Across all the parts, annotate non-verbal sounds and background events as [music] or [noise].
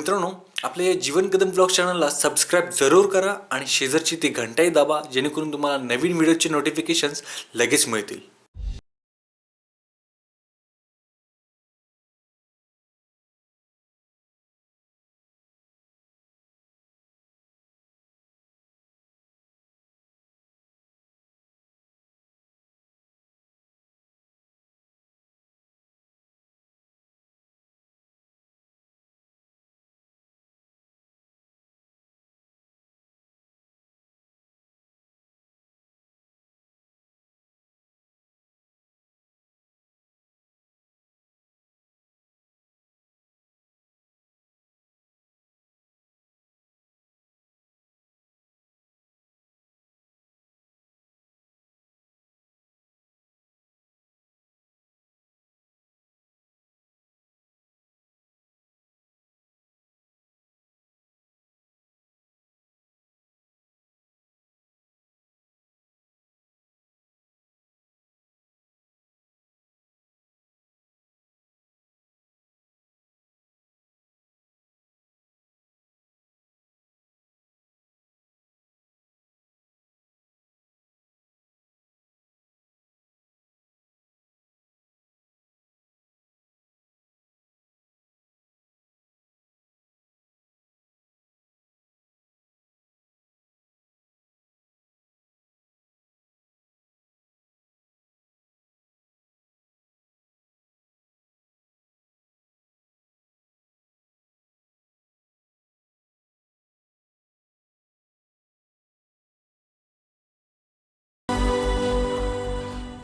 मित्रांनो आपल्या या जीवन कदम ब्लॉग चॅनलला सबस्क्राईब जरूर करा आणि शेजारची ती घंटाही दाबा जेणेकरून तुम्हाला नवीन व्हिडिओचे नोटिफिकेशन्स लगेच मिळतील.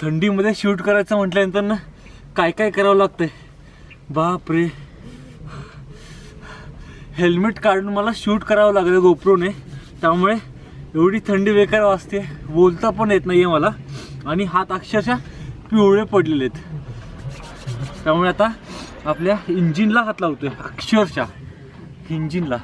थंडीमध्ये शूट करायचं म्हटल्यानंतर ना काय काय करावं लागतंय? बाप रे हेल्मेट काढून मला शूट करावं लागलं गोप्रोने. त्यामुळे एवढी थंडी बेकार वाजते. बोलता पण येत नाही आहे मला. आणि हात अक्षरशः पिवळे पडलेले आहेत. त्यामुळे आता आपल्या इंजिनला हात लावतोय. अक्षरशः. इंजिनला.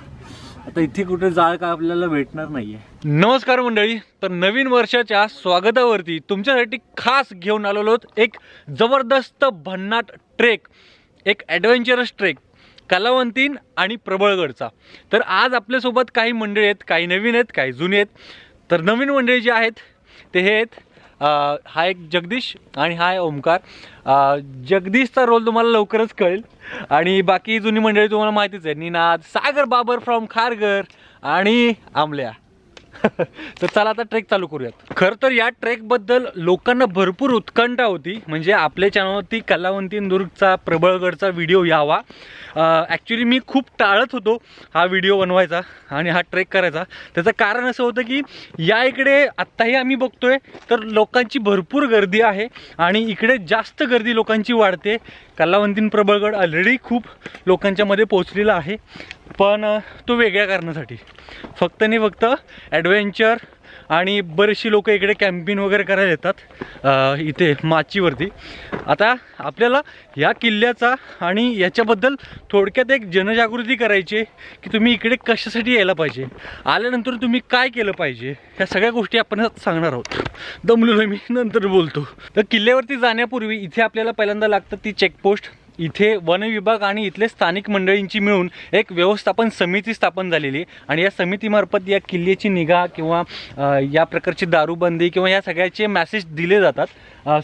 आता इथे कुठे जाळ का आपल्याला भेटणार नाहीये. नमस्कार मंडळी तर नवीन वर्षाच्या स्वागतावरती तुमच्यासाठी खास घेऊन आलेलो आहोत एक जबरदस्त भन्नाट ट्रेक एक ॲडव्हेंचरस ट्रेक कलावंतीन आणि प्रबळगडचा. तर आज आपल्यासोबत काही मंडळी आहेत काही नवीन आहेत काही जुने आहेत. तर नवीन मंडळी जे आहेत ते हे आहेत हा एक जगदीश आणि हा आहे ओमकार. जगदीशचा रोल तुम्हाला लवकरच कळेल. आणि बाकी जुनी मंडळी तुम्हाला माहितीच आहे निनाद सागर बाबर फ्रॉम खारगर आणि आमल्या [laughs] तर चला आता ट्रेक चालू करूयात. खरं तर या ट्रेकबद्दल लोकांना भरपूर उत्कंठा होती. म्हणजे आपल्या चॅनलवरती कलावंतींदुर्गचा प्रबळगडचा व्हिडिओ यावा. ॲक्च्युली मी खूप टाळत होतो हा व्हिडिओ बनवायचा आणि हा ट्रेक करायचा. त्याचं कारण असं होतं की या इकडे आत्ताही आम्ही बघतोय तर लोकांची भरपूर गर्दी आहे आणि इकडे जास्त गर्दी लोकांची वाढते. कलावंतीन प्रबळगड ऑलरेडी खूप लोकांच्यामध्ये पोचलेला आहे. पण तो वेगळ्या कारणासाठी. फक्त आणि फक्त ॲडव्हेंचर आणि बरेचशी लोक इकडे कॅम्पिंग वगैरे करायला येतात इथे माचीवरती. आता आपल्याला या किल्ल्याचा आणि याच्याबद्दल थोडक्यात एक जनजागृती करायची आहे की तुम्ही इकडे कशासाठी यायला पाहिजे? आल्यानंतर तुम्ही काय केलं पाहिजे? ह्या सगळ्या गोष्टी आपण सांगणार आहोत. दमलेलो मी नंतर बोलतो. तर किल्ल्यावरती जाण्यापूर्वी इथे आपल्याला पहिल्यांदा लागतं ती चेकपोस्ट इथे वन विभाग आणि इथले स्थानिक मंडळींची मिळून एक व्यवस्थापन समिती स्थापन झालेली आहे. आणि या समितीमार्फत या किल्ल्याची निगा किंवा या प्रकारची दारूबंदी किंवा या सगळ्याचे मॅसेज दिले जातात.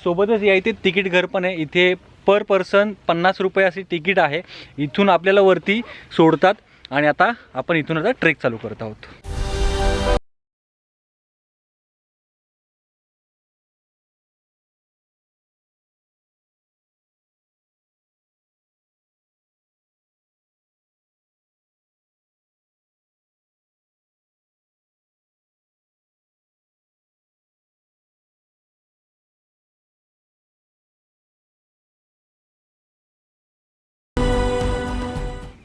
सोबतच या इथे तिकीट घर पण आहे. इथे पर पर्सन पन्नास रुपये अशी तिकीट आहे. इथून आपल्याला वरती सोडतात. आणि आता आपण इथून आता ट्रेक चालू करत आहोत.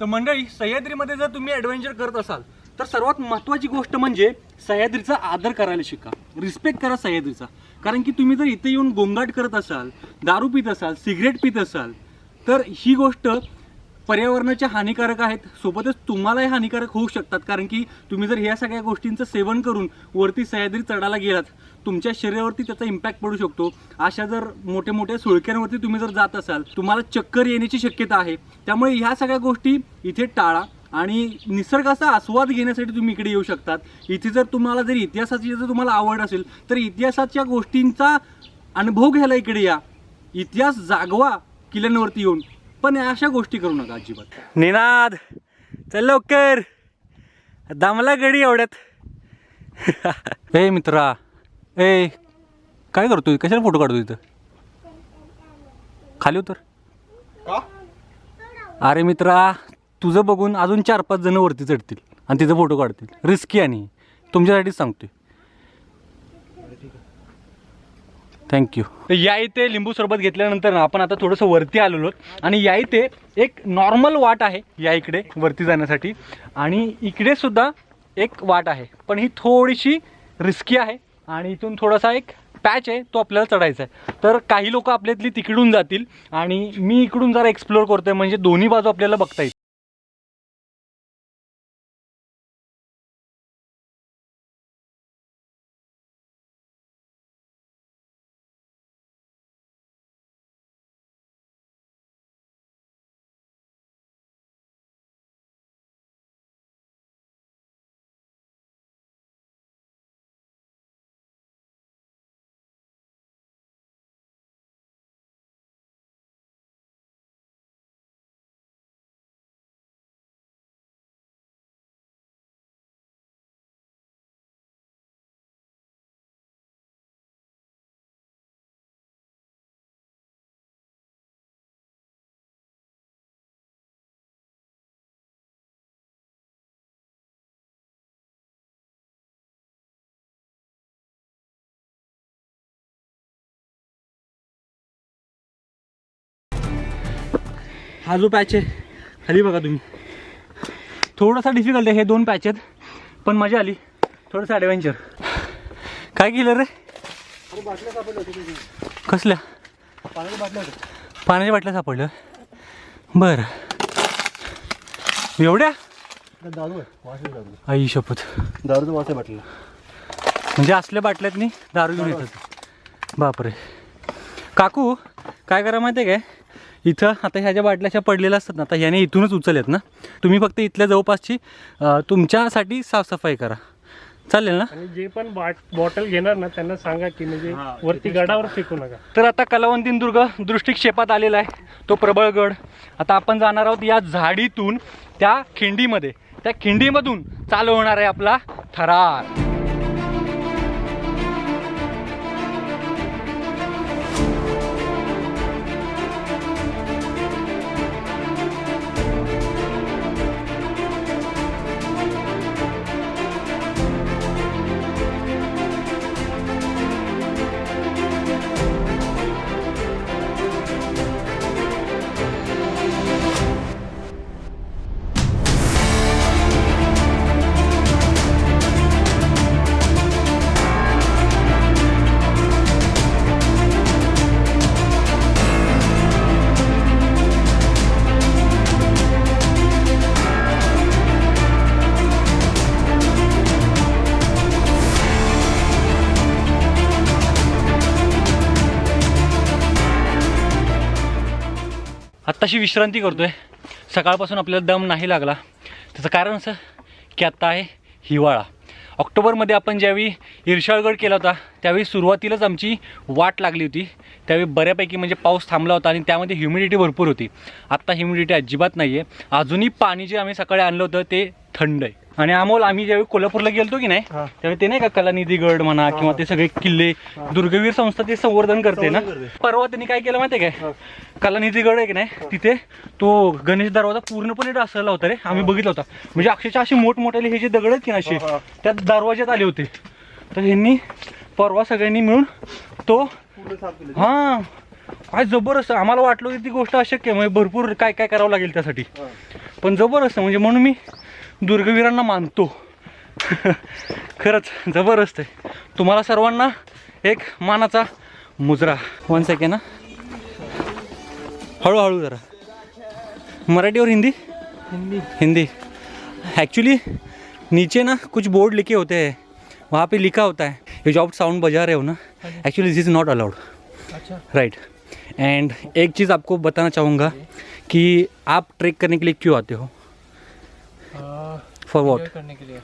तर मंडळी सह्याद्रीमध्ये जर तुम्ही ॲडव्हेंचर करत असाल तर सर्वात महत्त्वाची गोष्ट म्हणजे सह्याद्रीचा आदर करायला शिका. रिस्पेक्ट करा सह्याद्रीचा. कारण की तुम्ही जर इथे येऊन गोंगाट करत असाल दारू पित असाल सिगरेट पित असाल तर ही गोष्ट पर्यावरणाच्या हानिकारक आहेत. सोबतच तुम्हालाही हानिकारक होऊ शकतात. कारण की तुम्ही जर ह्या सगळ्या गोष्टींचं सेवन करून वरती सह्याद्री चढायला गेलात तुमच्या शरीरावरती त्याचा इम्पॅक्ट पडू शकतो. अशा जर मोठ्या मोठ्या सुळक्यांवरती तुम्ही जर जात असाल तुम्हाला चक्कर येण्याची शक्यता आहे. त्यामुळे ह्या सगळ्या गोष्टी इथे टाळा आणि निसर्गाचा आस्वाद घेण्यासाठी तुम्ही इकडे येऊ शकतात. इथे जर तुम्हाला जर इतिहासाची जर तुम्हाला आवड असेल तर इतिहासाच्या गोष्टींचा अनुभव घ्यायला इकडे या. इतिहास जागवा किल्ल्यांवरती येऊन. पण या अशा गोष्टी करू नका अजिबात. निनाद चल लवकर. दामला गडी एवढ्यात. [laughs] ए मित्रा. ए काय करतोय? कशाला फोटो काढतो इथं? खाली उतर. अरे मित्रा तुझं बघून अजून चार पाच जण वरती चढतील आणि तिथं फोटो काढतील. रिस्की आणि. तुमच्यासाठीच सांगतोय. थँक्यू या इथे लिंबू सरबत घेतल्यानंतर ना आपण आता थोडंसं वरती आलेलो आहोत. आणि या इथे एक नॉर्मल वाट आहे या इकडे वरती जाण्यासाठी. आणि इकडे सुद्धा एक वाट आहे. पण ही थोडीशी रिस्की आहे. आणि इथून थोडासा एक पॅच आहे तो आपल्याला चढायचा आहे. तर काही लोक आपल्यातली तिकडून जातील. आणि मी इकडून जरा एक्सप्लोअर करतोय. म्हणजे दोन्ही बाजू आपल्याला बघता येईल हा जो पॅच आहे खाली बघा तुम्ही. थोडासा डिफिकल्ट आहे हे दोन पॅच आहेत पण मजा आली. थोडंसं ॲडव्हेंचर काय केलं रे? कसल्या? पाण्याच्या बाटल्या सापडल्या. बरं. एवढ्या? दारू आहे दारू आई शपथ. दारूचं वास आहे बाटल्या म्हणजे असल्या बाटल्यात नाही दारू घेऊन येतात. बापरे. काकू काय करा माहिती आहे काय? इथं आता ह्या ज्या बाटल्या अशा पडलेल्या असतात ना आता ह्याने इथूनच उचलल्यात ना. तुम्ही फक्त इथल्या जवळपासची तुमच्यासाठी साफसफाई करा. चालेल ना? आणि जे पण बाट बॉटल घेणार ना त्यांना सांगा की म्हणजे वरती गडावर फेकू नका. तर आता कलावंतीन दुर्ग दृष्टिक्षेपात आलेला आहे. तो प्रबळगड आता आपण जाणार आहोत या झाडीतून त्या खिंडीमध्ये. त्या खिंडीमधून चालू होणार आहे आपला थरार. आत्ताशी विश्रांती करतोय. सकाळपासून आपल्याला दम नाही लागला. त्याचं कारण असं की आत्ता आहे हिवाळा. ऑक्टोबरमध्ये आपण ज्यावेळी इर्शाळगड केला होता त्यावेळी सुरुवातीलाच आमची वाट लागली होती. त्यावेळी बऱ्यापैकी म्हणजे पाऊस थांबला होता आणि त्यामध्ये ह्युमिडिटी भरपूर होती. आत्ता ह्युमिडिटी अजिबात नाही आहे अजूनही पाणी जे आम्ही सकाळी आणलं होतं ते थंड आहे. आणि अमोल आम्ही ज्यावेळी कोल्हापूरला गेलतो की नाही हा. त्यावेळी ते नाही का कलानिधी गड म्हणा किंवा ते सगळे किल्ले दुर्गवीर संस्था ते संवर्धन करते ना? संवर्धन करते. परवा त्यांनी काय केलं माहिती आहे काय? कलानिधी गड आहे की नाही तिथे तो गणेश दरवाजा पूर्णपणे ढासळला होता रे. आम्ही बघितला होता. म्हणजे अक्षरशः असे मोठमोठे हे जे दगड आहेत की ना असे हा, हा. त्या दरवाज्यात आले होते. तर ह्यांनी परवा सगळ्यांनी मिळून तो पूर्ण साफ केलं. हा. काय जबरदस्त. आम्हाला वाटलं की ती गोष्ट अशक्य आहे, म्हणजे भरपूर काय काय करावं लागेल त्यासाठी. हा. पण जबरदस्त. म्हणजे म्हणून मी दुर्गवीरांना मानतो. खरंच जबरदस्त आहे. तुम्हाला सर्वांना एक मानाचा मुजरा. वन सेकंड ना हळूहळू जरा. मराठी और हिंदी? हिंदी. हिंदी. एक्चुअली नीचे ना कुछ बोर्ड लिखे होते हैं. वहाँ पे लिखा होता है. ये जो आप साउंड बजा रहे हो ना actually this is not allowed अच्छा. राइट एंड एक चीज़ आपको बताना चाहूँगा कि आप ट्रेक करने के लिए क्यों आते हो? For what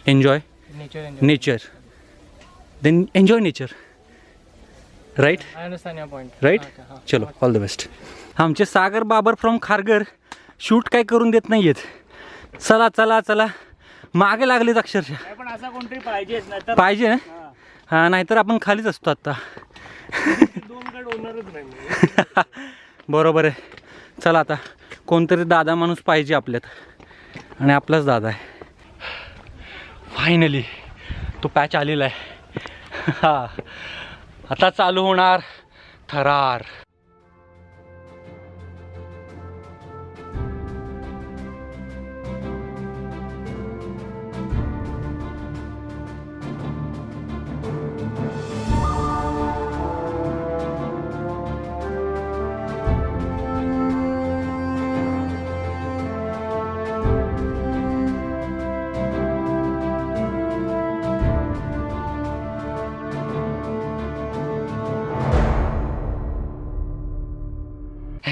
enjoy nature then enjoy nature right right चलो ऑल द बेस्ट आमचे सागर बाबर फ्रॉम खारघर. शूट काय करून देत नाही आहेत चला चला चला. मागे लागलेत अक्षरशः. पण असा कोणतरी पाहिजे ना हां. नाहीतर आपण खालीच असतो आत्ता [laughs] बरोबर आहे. चला आता. कोणतरी दादा माणूस पाहिजे आपल्यात. आणि आपलाच दादा आहे. फायनली तो पॅच आलेला आहे. [laughs] हा. आता चालू होणार थरार.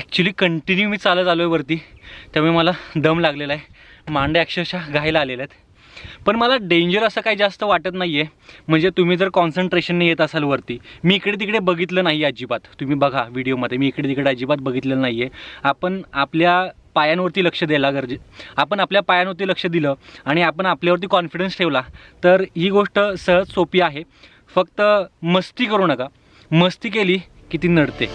ॲक्च्युली कंटिन्यू मी चालत आलो आहे वरती. त्यामुळे मला दम लागलेला आहे. मांडे अक्षरशः घायला आलेले आहेत. पण मला डेंजर असं काही जास्त वाटत नाही आहे म्हणजे तुम्ही जर कॉन्सन्ट्रेशनने येत असाल वरती मी इकडे तिकडे बघितलं नाही अजिबात. तुम्ही बघा व्हिडिओमध्ये मी इकडे तिकडे अजिबात बघितलेलं नाही आहे आपण आपल्या पायांवरती लक्ष द्यायला गरजे आपण आपल्या पायांवरती लक्ष दिलं आणि आपण आपल्यावरती कॉन्फिडन्स ठेवला तर ही गोष्ट सहज सोपी आहे. फक्त मस्ती करू नका. मस्ती केली की ती नडते.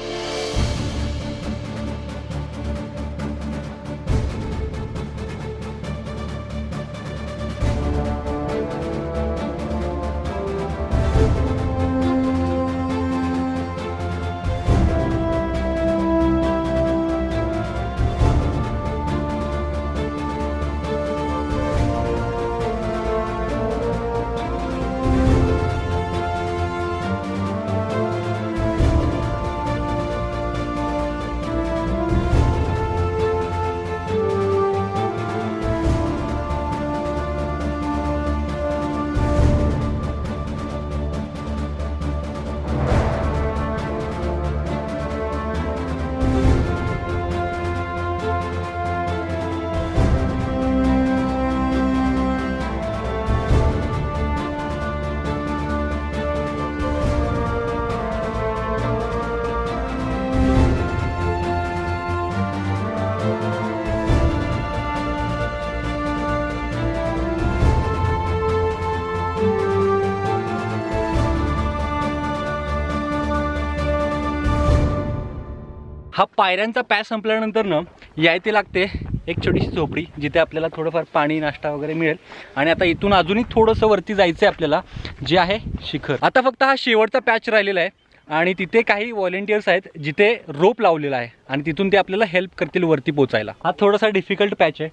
पायऱ्यांचा पॅच संपल्यानंतर ना यायते लागते एक छोटीशी झोपडी जिथे आपल्याला थोडंफार पाणी नाश्ता वगैरे मिळेल. आणि आता इथून अजूनही थोडंसं वरती जायचं आहे आपल्याला जे आहे शिखर. आता फक्त हा शेवटचा पॅच राहिलेला आहे. आणि तिथे काही व्हॉलेंटियर्स आहेत जिथे रोप लावलेला आहे. आणि तिथून ते आपल्याला हेल्प करतील वरती पोचायला. हा थोडासा डिफिकल्ट पॅच आहे.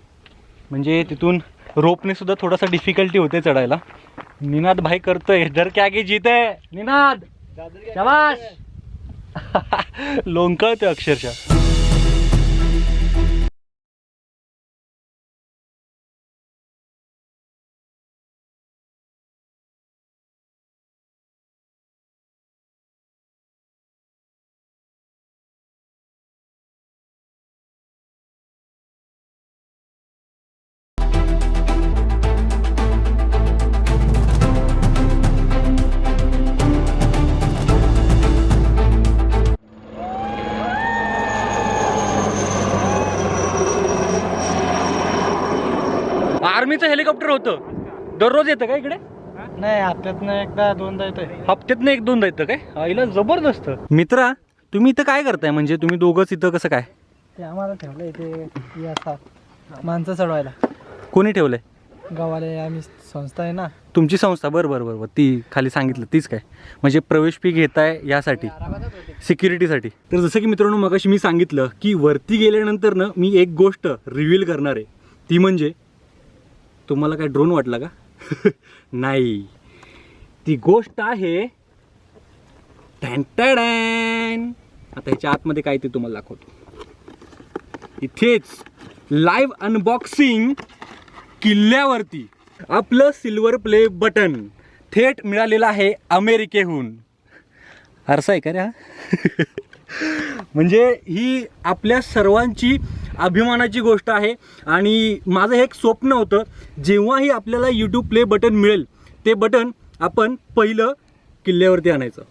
म्हणजे तिथून रोपने सुद्धा थोडासा डिफिकल्टी होते चढायला. निनाद भाई करतोय. डर क्या की जीते. निनाद! शाबाश लोंकळतोय अक्षरशः. हेलिकॉप्टर होतं. दररोज येतं का इकडे? नाही हप्त्यातनं एकदा दोनदा येतोय. हप्त्यातनं एक दोनदा येतं काय? आईला जबरदस्त. मित्रा तुम्ही इथं काय करताय? म्हणजे तुम्ही दोघंच इथं कसं काय? ते आम्हाला ठेवलं इथे हे असतात माणसं चढवायला. कोणी ठेवलंय? गावाला आम्ही संस्था आहे ना. तुमची संस्था बरं बरं बरं बरं. ती खाली सांगितलं तीच काय? म्हणजे प्रवेश फी घेताय यासाठी सिक्युरिटीसाठी तर जसं की मित्रांनो मगाशी मी सांगितलं की वरती गेल्यानंतर ना मी एक गोष्ट रिव्हील करणार आहे. ती म्हणजे तुम्हाला काय ड्रोन वाटला का? [laughs] नाही. ती गोष्ट आहे टॅन आता ह्याच्या आतमध्ये काय ते तुम्हाला दाखवतो. इथेच लाईव्ह अनबॉक्सिंग किल्ल्यावरती आपलं सिल्वर प्ले बटन थेट मिळालेलं आहे अमेरिकेहून. आरसा आहे का रे [laughs] म्हणजे ही आपल्या सर्वांची अभिमानाची गोष्ट आहे. आणि माझं हे एक स्वप्न होतं जेव्हाही आपल्याला यूट्यूब प्ले बटन मिळेल ते बटन आपण पहिलं किल्ल्यावरती आणायचं.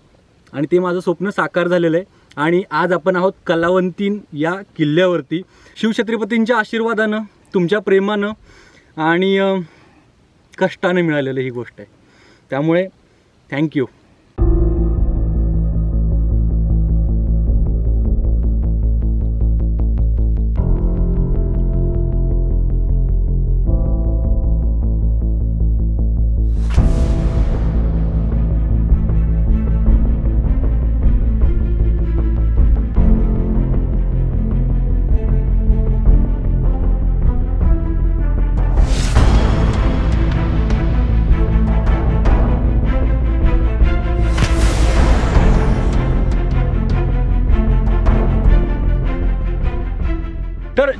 आणि ते माझं स्वप्न साकार झालेलं आहे. आणि आज आपण आहोत कलावंतीन या किल्ल्यावरती. शिवछत्रपतींच्या आशीर्वादानं तुमच्या प्रेमानं आणि कष्टानं मिळालेलं ही गोष्ट आहे. त्यामुळे थँक्यू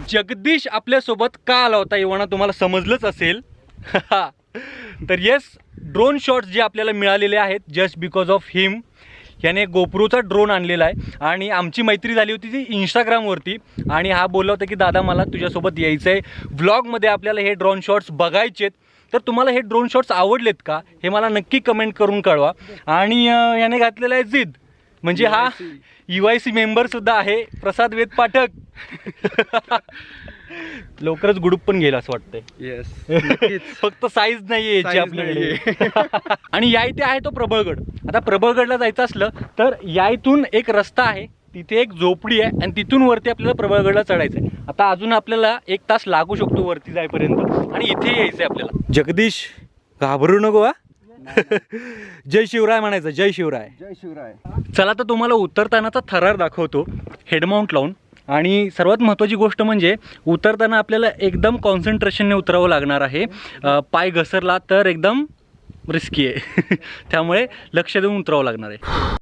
जगदीश आपल्यासोबत का आला होता एवढा तुम्हाला समजलंच असेल. [laughs] तर येस ड्रोन शॉट्स जे आपल्याला मिळालेले आहेत जस्ट बिकॉज ऑफ हिम याने गोप्रोचा ड्रोन आणलेला आहे. आणि आमची मैत्री झाली होती ती इंस्टाग्रामवरती आणि हा बोलला होता की दादा मला तुझ्यासोबत यायचं आहे व्लॉगमध्ये आपल्याला हे ड्रोन शॉट्स बघायचेत तर तुम्हाला हे ड्रोन शॉट्स आवडलेत का? हे मला नक्की कमेंट करून कळवा. आणि याने घातलेला आहे जिद म्हणजे हा यू आय सी मेंबर सुद्धा आहे. प्रसाद वेद पाठक. लवकरच गुडूप पण गेला असं वाटतंय. येस [laughs] फक्त साईज नाही यायची Size आपल्याकडे. [laughs] आणि या इथे आहे तो प्रबळगड. आता प्रबळगडला जायचं असलं तर या इथून एक रस्ता आहे. तिथे एक झोपडी आहे आणि तिथून वरती आपल्याला प्रबळगडला चढायचं आहे आता अजून आपल्याला एक तास लागू शकतो वरती जाईपर्यंत आणि इथे यायचं आहे आपल्याला. जगदीश घाबरू नको हा. [laughs] जय शिवराय म्हणायचं जय शिवराय. जय शिवराय. चला तर तुम्हाला उतरतानाचा थरार दाखवतो हेडमाउंट लावून. आणि सर्वात महत्त्वाची गोष्ट म्हणजे उतरताना आपल्याला एकदम कॉन्सन्ट्रेशनने उतरावं लागणार आहे. पाय घसरला तर एकदम रिस्की आहे. [laughs] त्यामुळे लक्ष देऊन उतरावं लागणार आहे.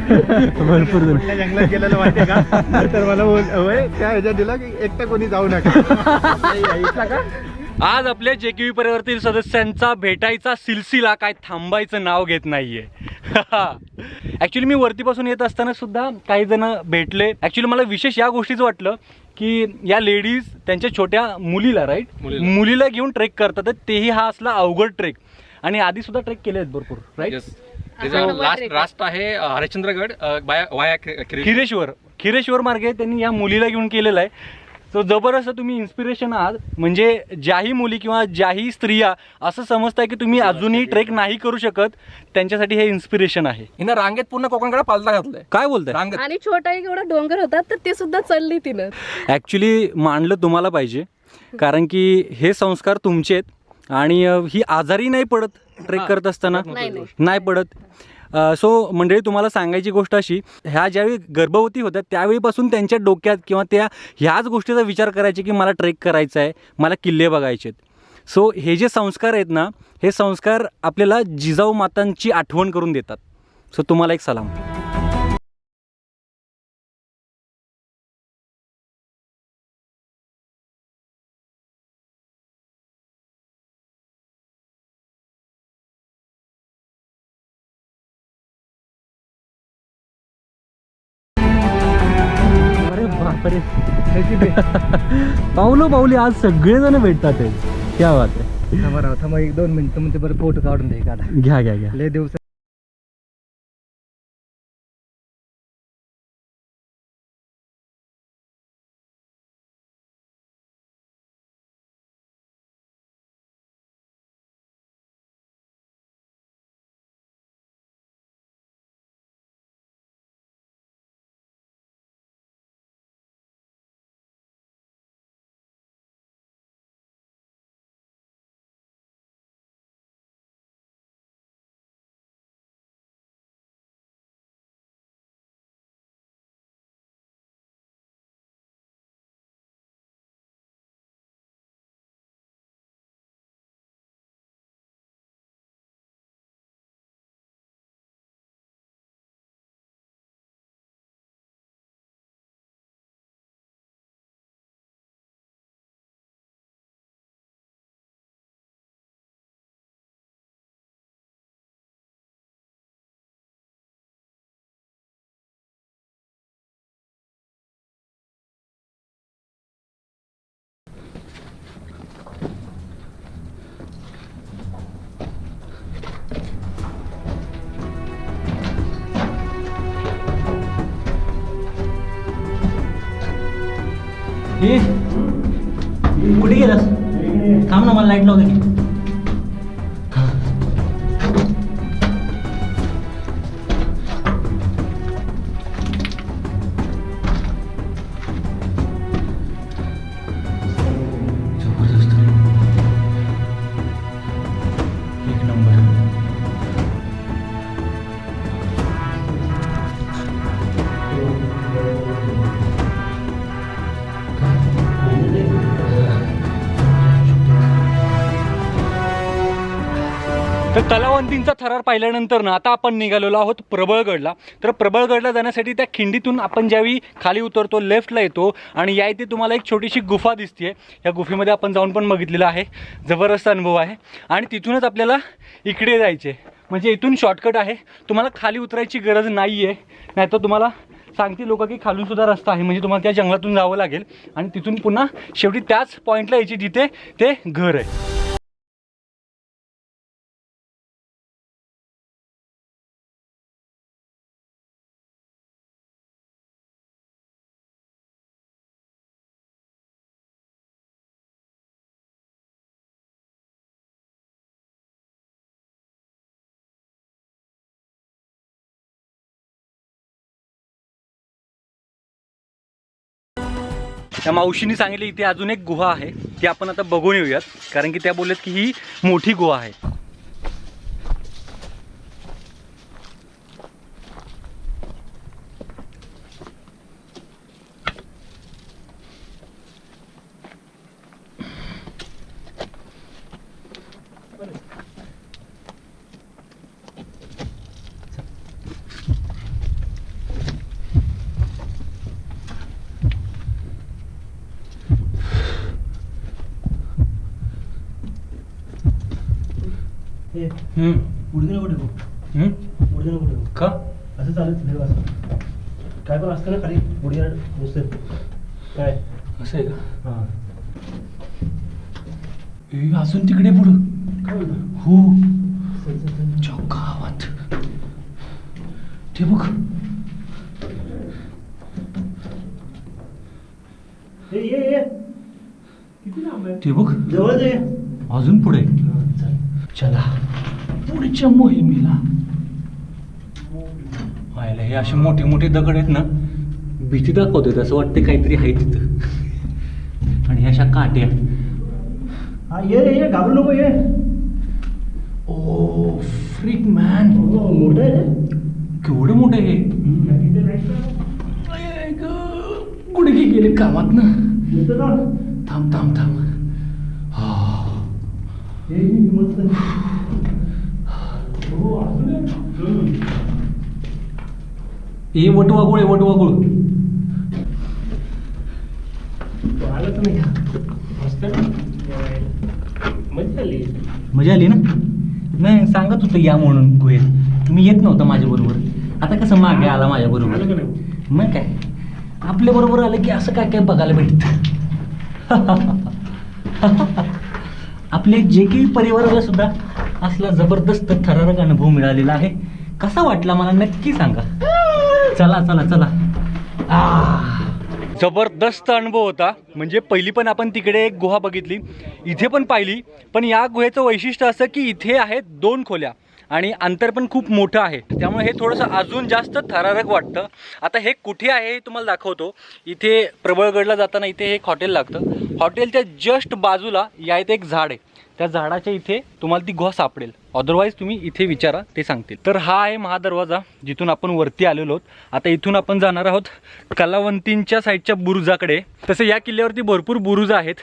कुठल्या जंगलात गेलेलं माहितीये का? तर मला त्या ह्याच्यात दिला की एकटा कोणी जाऊ नका. आज आपल्या जे के परिवारातील सदस्यांचा भेटायचा सिलसिला काय थांबायचं नाव घेत नाहीये. [laughs] ॲक्च्युली मी वरतीपासून येत असताना सुद्धा काही जण भेटले. ॲक्च्युली मला विशेष या गोष्टीचं वाटलं की या लेडीज त्यांच्या छोट्या मुलीला राईट मुलीला. घेऊन ट्रेक करतात. तेही हा असला अवघड ट्रेक आणि आधी सुद्धा ट्रेक केले आहेत भरपूर राईट लास्ट रास्ट आहे हरिश्चंद्रगड वाया खिरेश्वर. खिरेश्वर मार्गे त्यांनी या मुलीला घेऊन केलेला आहे. सो जबरदस्त तुम्ही इन्स्पिरेशन आहात. म्हणजे ज्याही मुली किंवा ज्याही स्त्रिया असं समजताय की तुम्ही अजूनही ट्रेक नाही करू शकत त्यांच्यासाठी हे इन्स्पिरेशन आहे. हिनं रांगेत पूर्ण कोकणकडे पालता घातलाय. काय बोलताय? रांगेत. आणि छोटा एक एवढा डोंगर होता तर ते सुद्धा चढली तिनं. ॲक्च्युली मानलं तुम्हाला पाहिजे. कारण की हे संस्कार तुमचे आहेत. आणि अ, ही आजारी नाही पडत ट्रेक करत असताना? नाही, नाही. नाही पडत. सो मंडळी तुम्हाला सांगायची गोष्ट अशी ह्या ज्यावेळी गर्भवती होत्या त्यावेळीपासून त्यांच्या डोक्यात किंवा त्या ह्याच गोष्टीचा विचार करायचे की मला ट्रेक करायचा आहे मला किल्ले बघायचे आहेत सो हे जे संस्कार आहेत ना हे संस्कार आपल्याला जिजाऊ मातांची आठवण करून देतात. सो तुम्हाला एक सलाम. [laughs] पावलो पावली आज सगळेजण भेटतात क्या बात आहे. थांबा राव थांबा एक दोन मिनिटं म्हणजे बरं फोटो काढून दे एखादा घ्या घ्या घ्या. लय दिवस कुठे गेलास? थांब ना मला लाइट लावते की तलावंतींचा थरार पाहिल्यानंतर ना आता आपण निघालेलो आहोत प्रबळगडला. तर प्रबळगडला जाण्यासाठी त्या खिंडीतून आपण ज्यावेळी खाली उतरतो लेफ्टला येतो आणि या इथे तुम्हाला एक छोटीशी गुफा दिसते या गुफेमध्ये आपण जाऊन पण बघितलेलं आहे. जबरदस्त अनुभव आहे. आणि तिथूनच आपल्याला इकडे जायचे म्हणजे इथून शॉर्टकट आहे. तुम्हाला खाली उतरायची गरज नाही आहे नाहीतर तुम्हाला सांगते लोक की खालूनसुद्धा रस्ता आहे. म्हणजे तुम्हाला त्या जंगलातून जावं लागेल. आणि तिथून पुन्हा शेवटी त्याच पॉईंटला यायची जिथे ते घर आहे. त्या मावशीने सांगितले इथे अजून एक गुहा आहे ती आपण आता बघून येऊयात. कारण की त्या बोलल्यात की ही मोठी गुहा आहे. का? असं चालत नाही असं काय पण असतं ना खाली? पुढे नुसतं. काय? असं आहे का? हां. तिकडे पुढं. काय हो. च्या गावात. ते बघ. ते बघ. जवळच आहे. अजून पुढे. चल. पुढच्या मोहिमेला. व्हायला हे असे मोठे मोठे दगड आहेत ना भीती दाखवते असं वाटते काहीतरी आहे तिथं. आणि अशा काट्या. हा ये ये ये घाबरू नको ये. ओ फ्रिक मॅन हो मोठं आहे केवढं मोठं आहे हे? गुडघे गेले कामात ना? थांब थांब थांब. हा. ये ये, मस्त हो ए आहे आलाच नाही मस्त ना? मजा आली. मजा आली ना? नाही सांगत होतं या म्हणून गुहेत. तुम्ही येत नव्हता माझ्या बरोबर. आता कसं मागे आला माझ्या आलं का बरोबर नाही? मग काय? आपल्या बरोबर आलं की असं काय काय बघायला भेटत? [laughs] आपले जे काही परिवाराला सुद्धा असला जबरदस्त थरारक अनुभव मिळालेला आहे. कसा वाटला मला नक्की सांगा. चला चला चला. जबरदस्त अनुभव होता. म्हणजे पहिली पण आपण तिकडे एक गुहा बघितली. इथे पण पाहिली. पण या गुहेचं वैशिष्ट्य असं की इथे आहेत दोन खोल्या. आणि अंतर पण खूप मोठं आहे. त्यामुळे हे थोडंसं अजून जास्त थरारक वाटतं. आता हे कुठे आहे हे तुम्हाला दाखवतो. इथे प्रबळगडला जाताना इथे हे एक हॉटेल लागतं. हॉटेलच्या जस्ट बाजूला या इथे एक झाड आहे. त्या झाडाच्या इथे तुम्हाला ती गुहा सापडेल. अदरवाईज तुम्ही इथे विचारा ते सांगतील. तर हा आहे महादरवाजा जिथून आपण वरती आलेलो आहोत. आता इथून आपण जाणार आहोत कलावंतींच्या साईडच्या बुरुजाकडे. तसे या किल्ल्यावरती भरपूर बुरुज आहेत.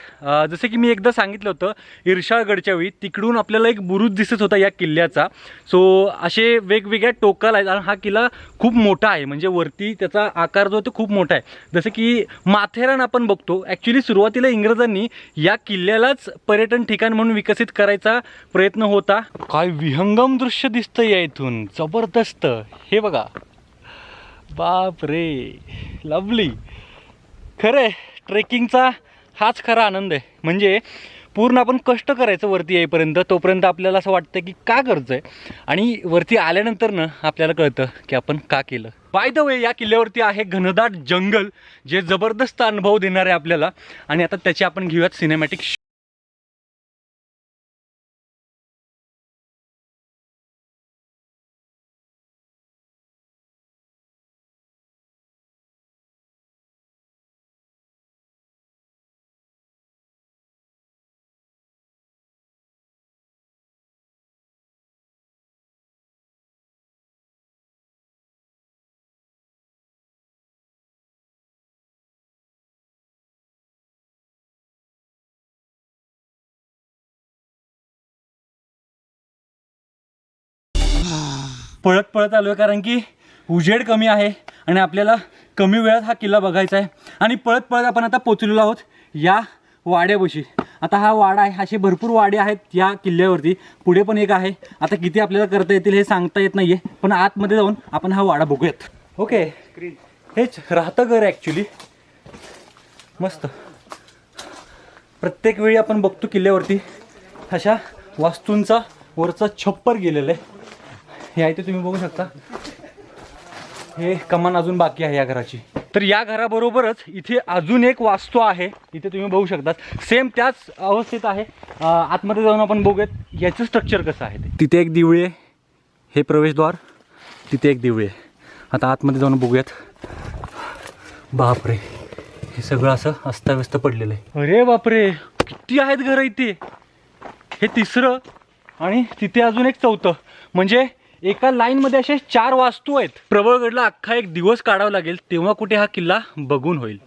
जसे की मी एकदा सांगितलं होतं इर्शाळगडच्या वेळी तिकडून आपल्याला एक बुरुज दिसत होता या किल्ल्याचा. सो असे वेगवेगळ्या टोकाला आहेत आणि हा किल्ला खूप मोठा आहे. म्हणजे वरती त्याचा आकार जो आहे तो खूप मोठा आहे. जसं की माथेरान आपण बघतो. ॲक्च्युली सुरुवातीला इंग्रजांनी या किल्ल्यालाच पर्यटन ठिकाण म्हणून विकसित करायचा प्रयत्न होता. काय विहंगम दृश्य दिसतं या इथून. जबरदस्त. हे बघा. बाप रे. लवली खरं आहे ट्रेकिंगचा हाच खरा आनंद आहे. म्हणजे पूर्ण आपण कष्ट करायचं वरती येईपर्यंत तोपर्यंत आपल्याला असं वाटतं की का करायचं आहे? आणि वरती आल्यानंतर ना आपल्याला कळतं की आपण का केलं. बाय द वे या किल्ल्यावरती आहे घनदाट जंगल जे जबरदस्त अनुभव देणार आहे आपल्याला. आणि आता त्याची आपण घेऊयात सिनेमॅटिक पळत पळत आलो आहे कारण की उजेड कमी आहे आणि आपल्याला कमी वेळात हा किल्ला बघायचा आहे. आणि पळत पळत आपण आता पोचलेलो आहोत या वाड्यापाशी. आता हा वाडा आहे असे भरपूर वाडे आहेत या किल्ल्यावरती. पुढे पण एक आहे. आता किती आपल्याला करता येतील हे सांगता येत नाही आहे पण आतमध्ये जाऊन आपण हा वाडा बघूयात. ओके हेच राहतं घर ॲक्च्युली मस्त. प्रत्येक वेळी आपण बघतो किल्ल्यावरती अशा वास्तूंचा वरचा छप्पर गेलेला आहे. हे इथे तुम्ही बघू शकता. हे कमान अजून बाकी आहे या घराची. तर या घराबरोबरच इथे अजून एक वास्तू आहे. इथे तुम्ही बघू शकता सेम त्याच अवस्थेत आहे. आतमध्ये जाऊन आपण बघूयात याचं स्ट्रक्चर कसं आहे तिथे एक दिवळी आहे. हे प्रवेशद्वार तिथे एक दिवळी आहे. आता आतमध्ये जाऊन बघूयात. बापरे हे सगळं असं अस्ताव्यस्त पडलेलं आहे. अरे बापरे किती आहेत घरं इथे. हे तिसरं आणि तिथे अजून एक चौथं. म्हणजे एका लाईनमध्ये असे चार वास्तू आहेत. प्रबळगडला अख्खा एक दिवस काढावा लागेल तेव्हा कुठे हा किल्ला बघून होईल.